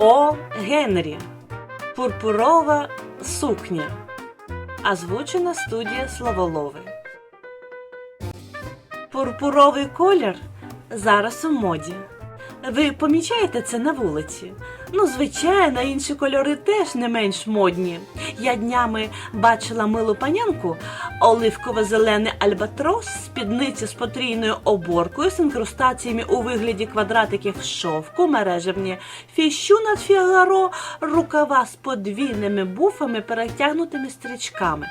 О. Генрі. Пурпурова сукня. Озвучена студія Славолови. Пурпуровий колір зараз у моді. Ви помічаєте це на вулиці? Ну, звичайно, інші кольори теж не менш модні. Я днями бачила милу панянку, оливково-зелений альбатрос, спідниці з потрійною оборкою з інкрустаціями у вигляді квадратиків шовку, мережевні фіщу над фігаро, рукава з подвійними буфами, перетягнутими стрічками.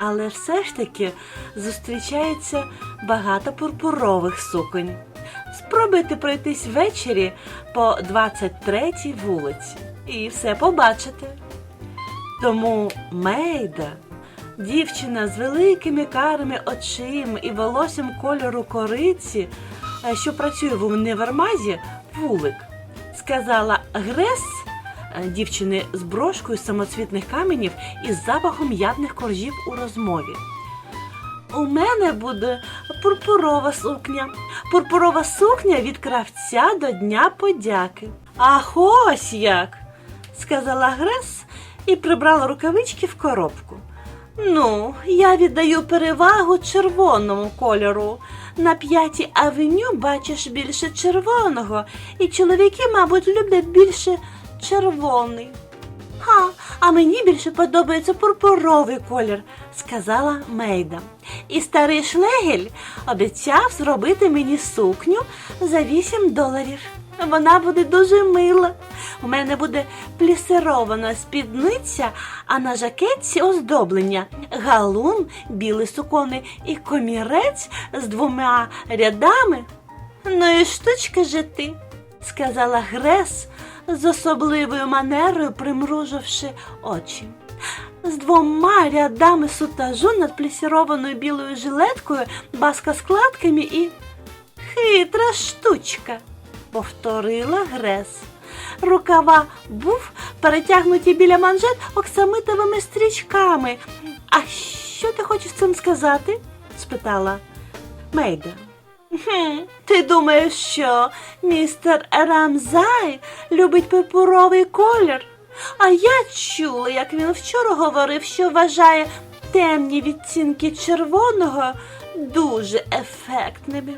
Але все ж таки зустрічається багато пурпурових суконь. Спробуйте пройтись ввечері по 23-й вулиці і все побачите. Тому Мейда, дівчина з великими карими очима і волоссям кольору кориці, е, що працює в універмазі, вулик, сказала Грес е, дівчини з брошкою самоцвітних каменів і з запахом м'ятних коржів у розмові. У мене буде пурпурова сукня. Пурпурова сукня від кравця до Дня подяки. Ах, ось як, сказала Грес і прибрала рукавички в коробку. Ну, я віддаю перевагу червоному кольору. На п'ятій авеню бачиш більше червоного, і чоловіки, мабуть, люблять більше червоний. Ха, а мені більше подобається пурпуровий колір, сказала Мейда. І старий шлегель обіцяв зробити мені сукню за 8 доларів. Вона буде дуже мила. У мене буде плісирована спідниця, а на жакетці оздоблення галун, білий суконий і комірець з двома рядами. Ну і штучка же ти, сказала Грес з особливою манерою, примруживши очі. З двома рядами сутажу над плісірованою білою жилеткою, баска складками і хитра штучка, повторила Грес. Рукава був перетягнуті біля манжет оксамитовими стрічками. А що ти хочеш цим сказати? спитала Мейда. Хм, ти думаєш, що містер Рамзай любить пурпуровий колір? А я чула, як він вчора говорив, що вважає темні відцінки червоного дуже ефектними.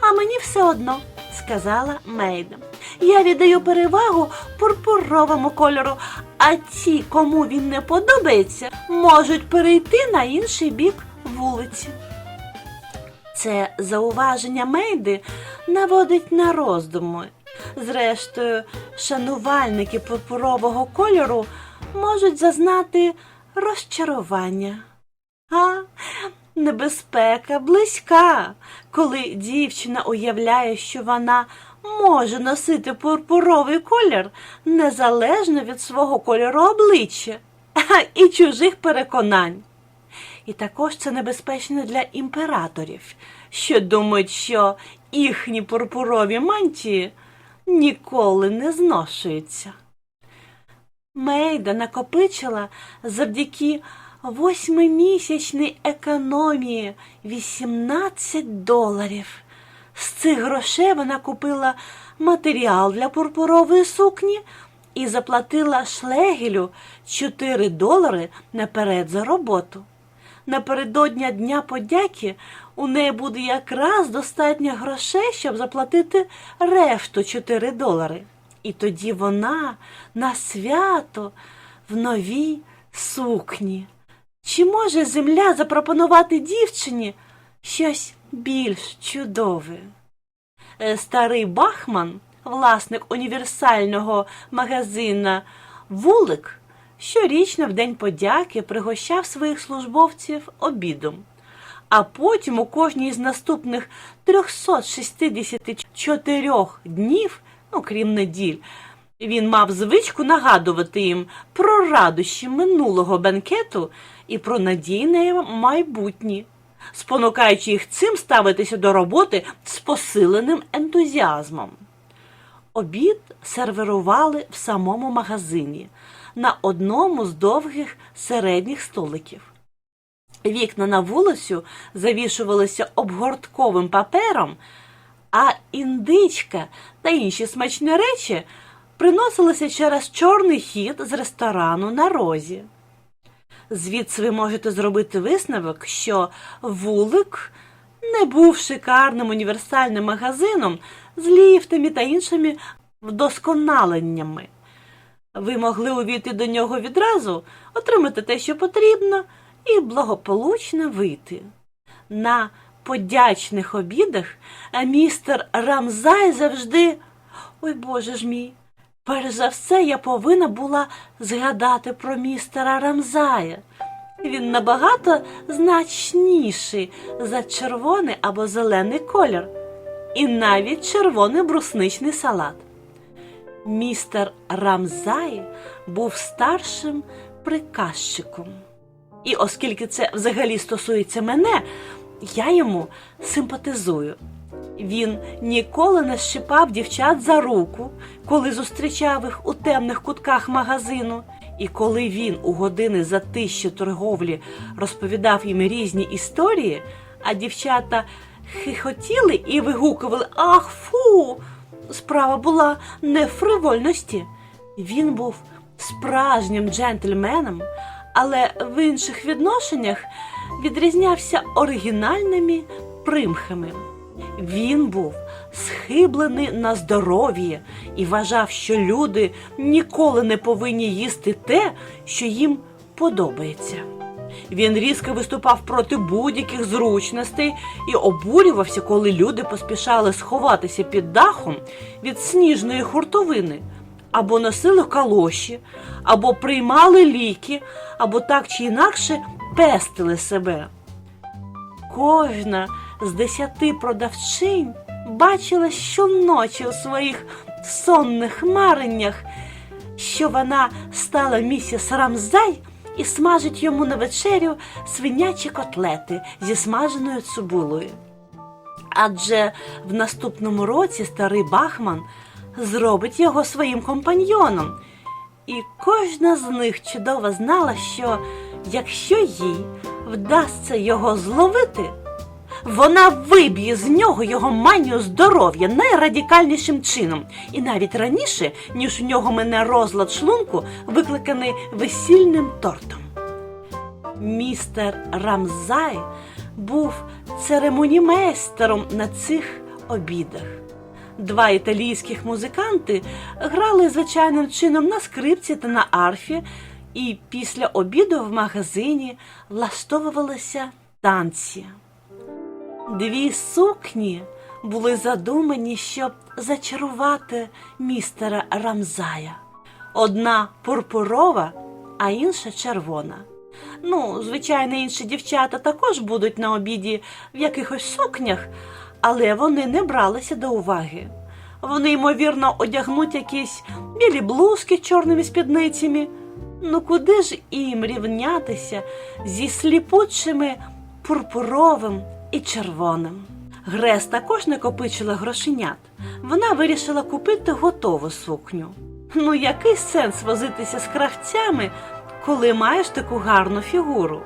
А мені все одно, сказала Мейда. Я віддаю перевагу пурпуровому кольору, а ті, кому він не подобається, можуть перейти на інший бік вулиці. Це зауваження Мейди наводить на роздуми. Зрештою, шанувальники пурпурового кольору можуть зазнати розчарування. А небезпека близька, коли дівчина уявляє, що вона може носити пурпуровий колір незалежно від свого кольору обличчя і чужих переконань. І також це небезпечно для імператорів, що думають, що їхні пурпурові мантії ніколи не зношуються. Мейда накопичила завдяки восьмимісячній економії 18 доларів. З цих грошей вона купила матеріал для пурпурової сукні і заплатила шлегелю 4 долари наперед за роботу. Напередодня Дня подяки у неї буде якраз достатньо грошей, щоб заплатити решту 4 долари. І тоді вона на свято в новій сукні. Чи може земля запропонувати дівчині щось більш чудове? Е, Старий Бахман, власник універсального магазина Вулик, щорічно в День подяки пригощав своїх службовців обідом. А потім у кожній з наступних 364 днів, ну крім неділь, він мав звичку нагадувати їм про радощі минулого бенкету і про надійне майбутнє, спонукаючи їх цим ставитися до роботи з посиленим ентузіазмом. Обід сервірували в самому магазині на одному з довгих середніх столиків. Вікна на вулицю завішувалися обгортковим папером, а індичка та інші смачні речі приносилися через чорний хід з ресторану на розі. Звідси ви можете зробити висновок, що вулик не був шикарним універсальним магазином з ліфтами та іншими вдосконаленнями. Ви могли увійти до нього відразу, отримати те, що потрібно, і благополучно вийти. На подячних обідах містер Рамзай завжди. Ой Боже ж мій. Перш за все, я повинна була згадати про містера Рамзая. Він набагато значніший за червоний або зелений колір, і навіть червоний брусничний салат. Містер Рамзай був старшим приказчиком. І оскільки це взагалі стосується мене, я йому симпатизую. Він ніколи не щипав дівчат за руку, коли зустрічав їх у темних кутках магазину. І коли він у години затищі торговлі розповідав їм різні історії, а дівчата хихотіли і вигукували Ах, фу! Справа була не в фривольності. Він був справжнім джентльменом, але в інших відношеннях відрізнявся оригінальними примхами. Він був схиблений на здоров'я і вважав, що люди ніколи не повинні їсти те, що їм подобається. Він різко виступав проти будь-яких зручностей і обурювався, коли люди поспішали сховатися під дахом від сніжної хуртовини, або носили калоші, або приймали ліки, або так чи інакше пестили себе. Кожна з десяти продавчинь бачила щоночі у своїх сонних мареннях, що вона стала місіс Рамзай і смажить йому на вечерю свинячі котлети зі смаженою цибулою. Адже в наступному році старий Бахман зробить його своїм компаньйоном. І кожна з них чудово знала, що якщо їй вдасться його зловити, вона виб'є з нього його манію здоров'я найрадикальнішим чином, і навіть раніше, ніж у нього мене розлад шлунку, викликаний весільним тортом. Містер Рамзай був церемонімейстером на цих обідах. Два італійських музиканти грали звичайним чином на скрипці та на арфі, і після обіду в магазині влаштовувалися танці. Дві сукні були задумані, щоб зачарувати містера Рамзая. Одна пурпурова, а інша червона. Ну, звичайно, інші дівчата також будуть на обіді в якихось сукнях, але вони не бралися до уваги. Вони, ймовірно, одягнуть якісь білі блузки чорними спідницями. Ну куди ж їм рівнятися зі сліпучими пурпуровим і червоним? Грес також не копичила грошенят. Вона вирішила купити готову сукню. Ну, який сенс возитися з кравцями, коли маєш таку гарну фігуру?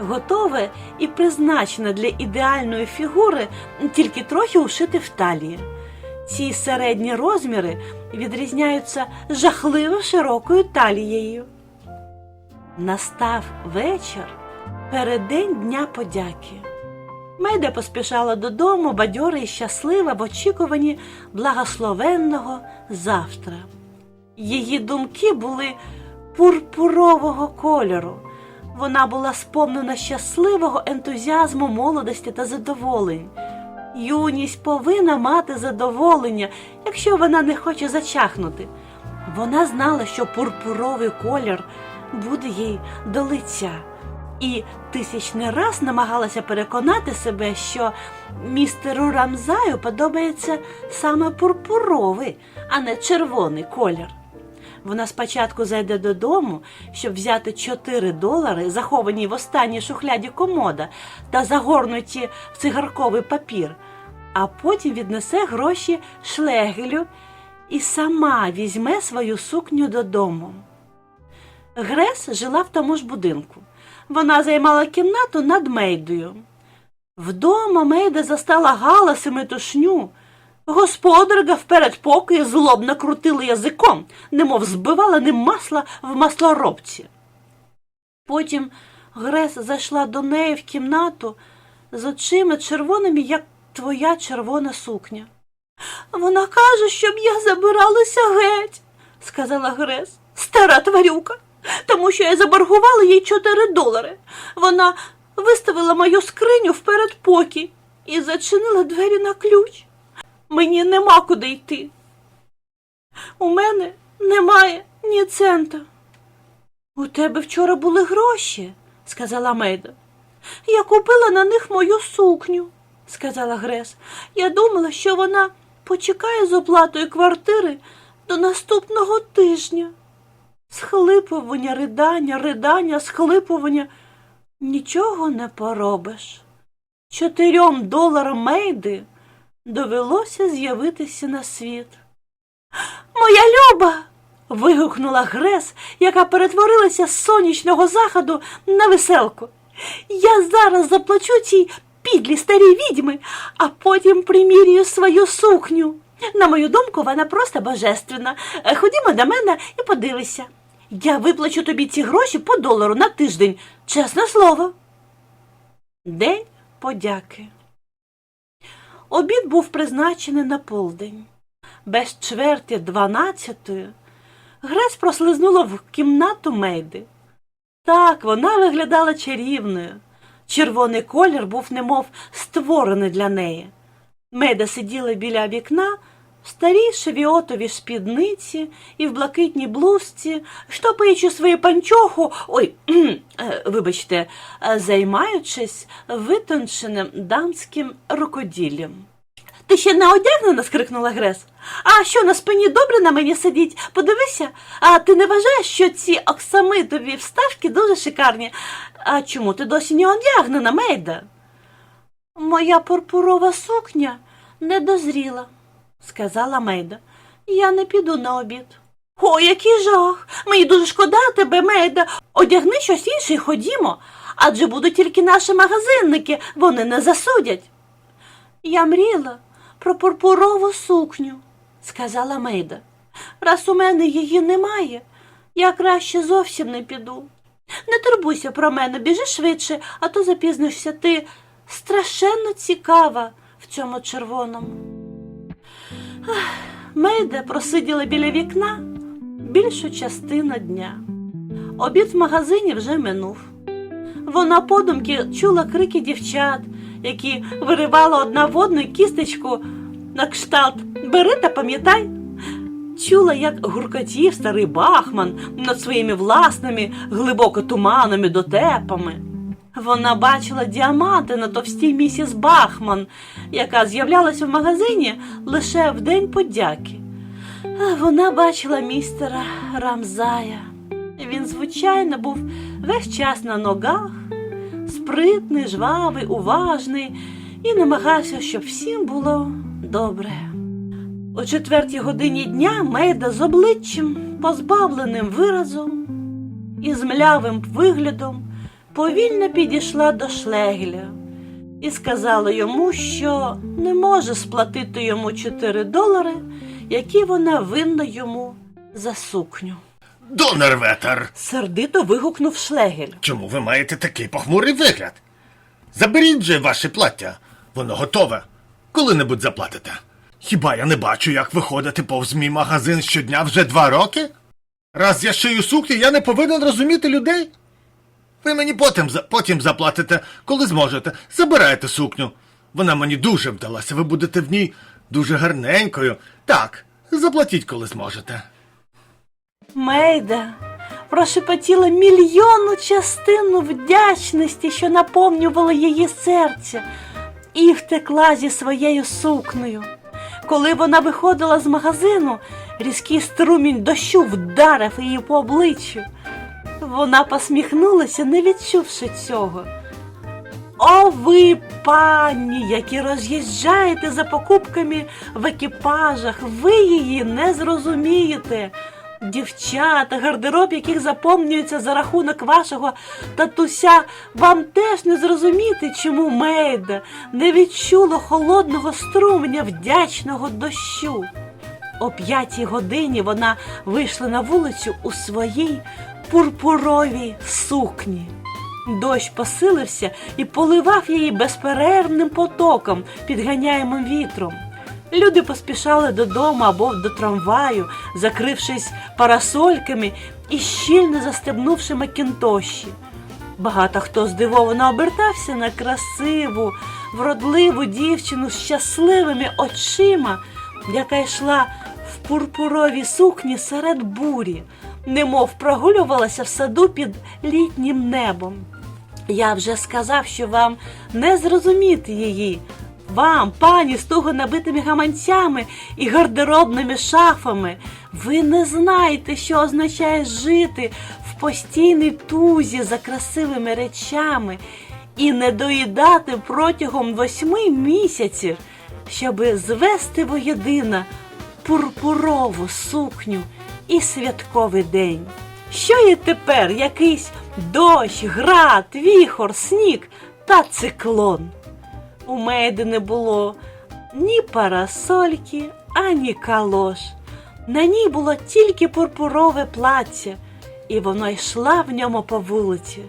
Готове і призначене для ідеальної фігури тільки трохи ушити в талії. Ці середні розміри відрізняються жахливо широкою талією. Настав вечір переддень Дня подяки. Майда поспішала додому, бадьора і щаслива в очікуванні благословенного завтра. Її думки були пурпурового кольору. Вона була сповнена щасливого ентузіазму молодості та задоволень. Юність повинна мати задоволення, якщо вона не хоче зачахнути. Вона знала, що пурпуровий колір буде їй до лиця, і тисячний раз намагалася переконати себе, що містеру Рамзаю подобається саме пурпуровий, а не червоний колір. Вона спочатку зайде додому, щоб взяти 4 долари, заховані в останній шухляді комода та загорнуті в цигарковий папір, а потім віднесе гроші шлегелю і сама візьме свою сукню додому. Грес жила в тому ж будинку. Вона займала кімнату над Мейдою. Вдома Мейда застала галас і метушню. Господарка вперед поки злобно крутила язиком, немов збивала ним масла в маслоробці. Потім Грес зайшла до неї в кімнату з очима червоними, як твоя червона сукня. Вона каже, щоб я забиралася геть, сказала Грес, стара тварюка, тому що я заборгувала їй чотири долари. Вона виставила мою скриню в передпокій і зачинила двері на ключ. Мені нема куди йти. У мене немає ні цента. У тебе вчора були гроші, сказала Мейда. Я купила на них мою сукню, сказала Грес. Я думала, що вона почекає з оплатою квартири до наступного тижня. Схлипування, ридання, ридання, схлипування. Нічого не поробиш. Чотирьом доларам Мейди довелося з'явитися на світ. Моя люба. вигукнула Грес, яка перетворилася з сонячного заходу на веселку. Я зараз заплачу цій підлі старій відьми, а потім примірюю свою сукню. На мою думку, вона просто божественна. Ходімо до мене і подивися. Я виплачу тобі ці гроші по долару на тиждень, чесне слово. День подяки. Обід був призначений на полдень. Без чверті дванадцятої Гресь прослизнула в кімнату Мейди. Так, вона виглядала чарівною. Червоний колір був немов створений для неї. Мейда сиділа біля вікна в старій шевіотовій спідниці і в блакитній блузці, штопаючи свою панчоху, ой, е, вибачте, е, займаючись витонченим дамським рукоділлям. Ти ще не одягнена? скрикнула Грес. А що на спині добре на мені сидіть? Подивися, а ти не вважаєш, що ці оксамитові вставки дуже шикарні? А чому ти досі не одягнена, Мейда? Моя пурпурова сукня не дозріла, сказала Мейда. Я не піду на обід. О, який жах! Мені дуже шкода тебе, Мейда. Одягни щось інше і ходімо. Адже будуть тільки наші магазинники, вони не засудять. Я мріла про пурпурову сукню, сказала Мейда. Раз у мене її немає, я краще зовсім не піду. Не турбуйся про мене, біжи швидше, а то запізнишся ти страшенно цікава в цьому червоному. Ах, Мейда просиділа біля вікна більшу частину дня. Обід в магазині вже минув. Вона подумки чула крики дівчат, які виривали одна в одну кістечку на кшталт Бери та пам'ятай. Чула, як гуркотів старий бахман над своїми власними глибоко туманними дотепами. Вона бачила діаманти на товстій місіс Бахман, яка з'являлася в магазині лише в день подяки. Вона бачила містера Рамзая. Він, звичайно, був весь час на ногах, спритний, жвавий, уважний і намагався, щоб всім було добре. О четвертій годині дня Мейда з обличчям, позбавленим виразом і з млявим виглядом повільно підійшла до шлегеля і сказала йому, що не може сплатити йому 4 долари, які вона винна йому за сукню. Донерветер! Сердито вигукнув шлегель. Чому ви маєте такий похмурий вигляд? Заберіть же ваше плаття. Воно готове. Коли-небудь заплатите. Хіба я не бачу, як ви ходите повз мій магазин щодня вже два роки? Раз я шию сукні, я не повинен розуміти людей. Ви мені потім, потім заплатите, коли зможете. Забирайте сукню. Вона мені дуже вдалася. Ви будете в ній дуже гарненькою. Так, заплатіть, коли зможете. Мейда прошепотіла мільйонну частину вдячності, що наповнювала її серце, і втекла зі своєю сукнею. Коли вона виходила з магазину, різкий струмінь дощу вдарив її по обличчю. Вона посміхнулася, не відчувши цього. О, ви, пані, які роз'їжджаєте за покупками в екіпажах, ви її не зрозумієте. Дівчата, гардероб, яких заповнюється за рахунок вашого татуся, вам теж не зрозуміти, чому Мейда не відчула холодного струменя вдячного дощу. О п'ятій годині вона вийшла на вулицю у своїй пурпуровій сукні. Дощ посилився і поливав її безперервним потоком, підганяємим вітром. Люди поспішали додому або до трамваю, закрившись парасольками і щільно застебнувши макінтоші. Багато хто здивовано обертався на красиву, вродливу дівчину з щасливими очима, яка йшла в пурпуровій сукні серед бурі, немов прогулювалася в саду під літнім небом. Я вже сказав, що вам не зрозуміти її. Вам, пані, з туго набитими гаманцями і гардеробними шафами, ви не знаєте, що означає жити в постійній тузі за красивими речами і не доїдати протягом восьми місяців, щоби звести воєдина пурпурову сукню і святковий день. Що є тепер якийсь дощ, град, віхор, сніг та циклон? У Мейди не було ні парасольки, ані калош. На ній було тільки пурпурове плаття, і вона йшла в ньому по вулиці,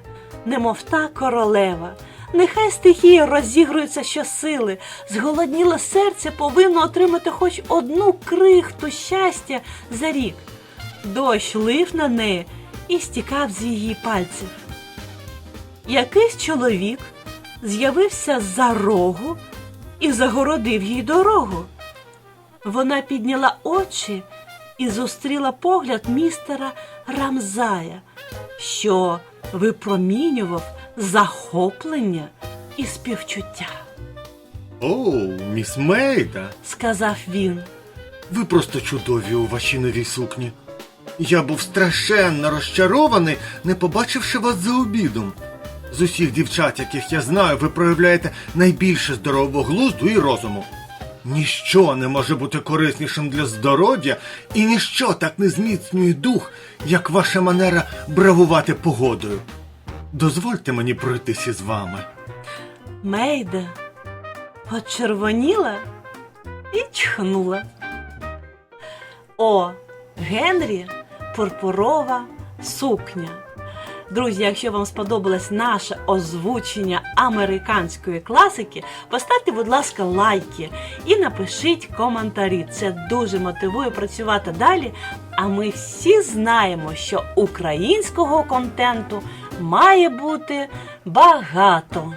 немов та королева. Нехай стихії розігруються щосили, зголодніле серце повинно отримати хоч одну крихту щастя за рік. Дощ лив на неї і стікав з її пальців. Якийсь чоловік з'явився за рогу і загородив їй дорогу. Вона підняла очі і зустріла погляд містера Рамзая, що випромінював захоплення і співчуття, О, міс Мейда, сказав він. ви просто чудові у вашій новій сукні. Я був страшенно розчарований, не побачивши вас за обідом. З усіх дівчат, яких я знаю, ви проявляєте найбільше здорового глузду і розуму. Ніщо не може бути кориснішим для здоров'я, і ніщо так не зміцнює дух, як ваша манера бравувати погодою. Дозвольте мені пройтися з вами. Мейда почервоніла і чхнула. О, Генрі пурпурова сукня. Друзі, якщо вам сподобалось наше озвучення американської класики, поставте, будь ласка, лайки і напишіть коментарі. Це дуже мотивує працювати далі. А ми всі знаємо, що українського контенту має бути багато.